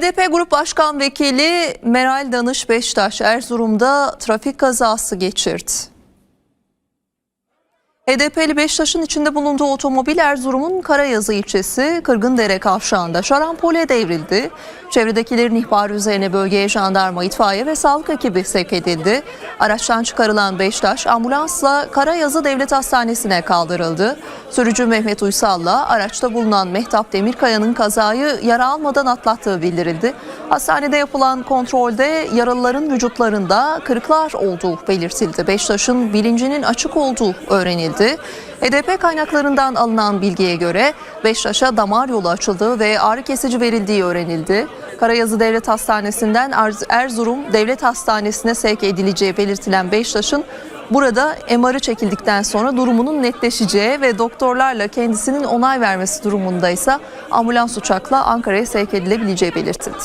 HDP Grup Başkan Vekili Meral Danış Beştaş Erzurum'da trafik kazası geçirdi. HDP'li Beştaş'ın içinde bulunduğu otomobil Erzurum'un Karayazı ilçesi Kırgındere kavşağında şarampole devrildi. Çevredekilerin ihbarı üzerine bölgeye jandarma, itfaiye ve sağlık ekibi sevk edildi. Araçtan çıkarılan Beştaş ambulansla Karayazı Devlet Hastanesi'ne kaldırıldı. Sürücü Mehmet Uysal'la araçta bulunan Mehtap Demirkaya'nın kazayı yara almadan atlattığı bildirildi. Hastanede yapılan kontrolde yaralıların vücutlarında kırıklar olduğu belirtildi. Beştaş'ın bilincinin açık olduğu öğrenildi. HDP kaynaklarından alınan bilgiye göre Beştaş'a damar yolu açıldığı ve ağrı kesici verildiği öğrenildi. Karayazı Devlet Hastanesi'nden Erz- Erzurum Devlet Hastanesi'ne sevk edileceği belirtilen Beştaş'ın burada MR'ı çekildikten sonra durumunun netleşeceği ve doktorlarla kendisinin onay vermesi durumunda ise ambulans uçakla Ankara'ya sevk edilebileceği belirtildi.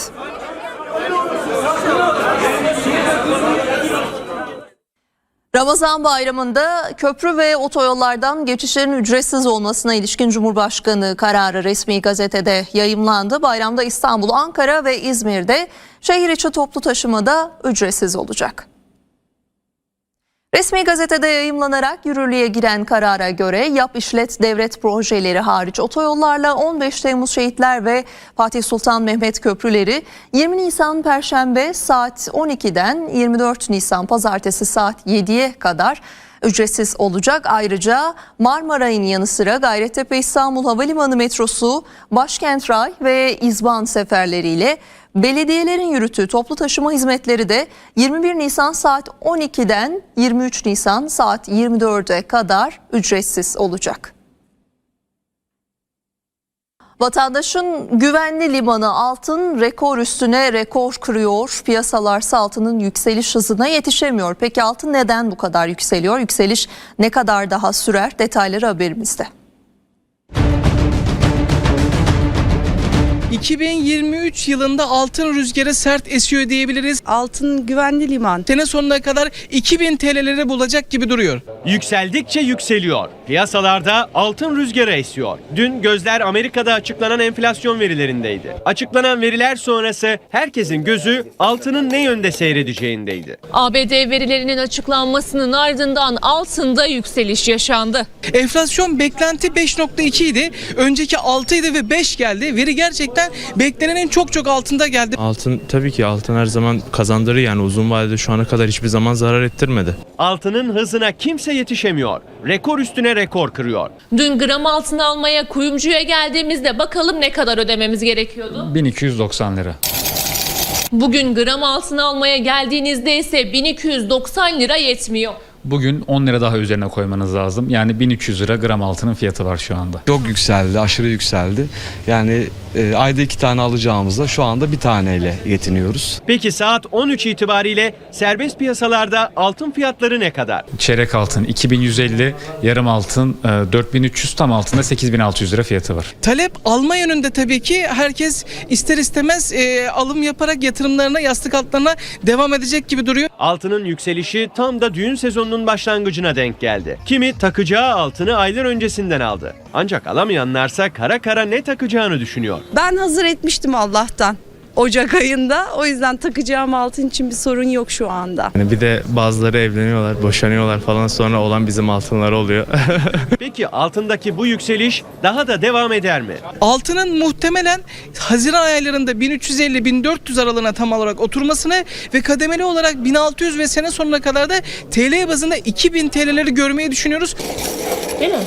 Ramazan bayramında köprü ve otoyollardan geçişlerin ücretsiz olmasına ilişkin Cumhurbaşkanı kararı resmi gazetede yayımlandı. Bayramda İstanbul, Ankara ve İzmir'de şehir içi toplu taşımada ücretsiz olacak. Resmi gazetede yayımlanarak yürürlüğe giren karara göre yap işlet devlet projeleri hariç otoyollarla 15 Temmuz şehitler ve Fatih Sultan Mehmet köprüleri 20 Nisan Perşembe saat 12'den 24 Nisan Pazartesi saat 7'ye kadar ücretsiz olacak. Ayrıca Marmaray'ın yanı sıra Gayrettepe İstanbul Havalimanı metrosu, Başkent Ray ve İzban seferleriyle belediyelerin yürüttüğü toplu taşıma hizmetleri de 21 Nisan saat 12'den 23 Nisan saat 24'e kadar ücretsiz olacak. Vatandaşın güvenli limanı altın rekor üstüne rekor kırıyor. Piyasalarsa altının yükseliş hızına yetişemiyor. Peki altın neden bu kadar yükseliyor? Yükseliş ne kadar daha sürer? Detayları haberimizde. 2023 yılında altın rüzgarı sert esiyor diyebiliriz. Altın güvenli liman. Sene sonuna kadar 2000 TL'leri bulacak gibi duruyor. Yükseldikçe yükseliyor. Piyasalarda altın rüzgarı esiyor. Dün gözler Amerika'da açıklanan enflasyon verilerindeydi. Açıklanan veriler sonrası herkesin gözü altının ne yönde seyredeceğindeydi. ABD verilerinin açıklanmasının ardından altında yükseliş yaşandı. Enflasyon beklenti 5.2 idi. Önceki 6 idi ve 5 geldi. Veri gerçekten beklenenin çok çok altında geldi. Altın tabii ki altın her zaman kazandırır yani uzun vadede şu ana kadar hiçbir zaman zarar ettirmedi. Altının hızına kimse yetişemiyor. Rekor üstüne rekor kırıyor. Dün gram altın almaya kuyumcuya geldiğimizde bakalım ne kadar ödememiz gerekiyordu. 1290 lira. Bugün gram altın almaya geldiğinizde ise 1290 lira yetmiyor. Bugün 10 lira daha üzerine koymanız lazım. Yani 1300 lira gram altının fiyatı var şu anda. Çok yükseldi, aşırı yükseldi. Yani e, ayda iki tane alacağımızda şu anda bir taneyle yetiniyoruz. Peki saat 13 itibariyle serbest piyasalarda altın fiyatları ne kadar? Çeyrek altın 2150, yarım altın e, 4300, tam altında 8600 lira fiyatı var. Talep alma yönünde tabii ki herkes ister istemez e, alım yaparak yatırımlarına, yastık altlarına devam edecek gibi duruyor. Altının yükselişi tam da düğün sezonunun başlangıcına denk geldi. Kimi takacağı altını aylar öncesinden aldı. Ancak alamayanlarsa kara kara ne takacağını düşünüyor. Ben hazır etmiştim Allah'tan. Ocak ayında. O yüzden takacağım altın için bir sorun yok şu anda. Yani bir de bazıları evleniyorlar, boşanıyorlar falan sonra olan bizim altınlar oluyor. Peki altındaki bu yükseliş daha da devam eder mi? Altının muhtemelen Haziran aylarında 1350-1400 aralığına tam olarak oturmasını ve kademeli olarak 1600 ve sene sonuna kadar da TL bazında 2000 TL'leri görmeyi düşünüyoruz. Değil mi?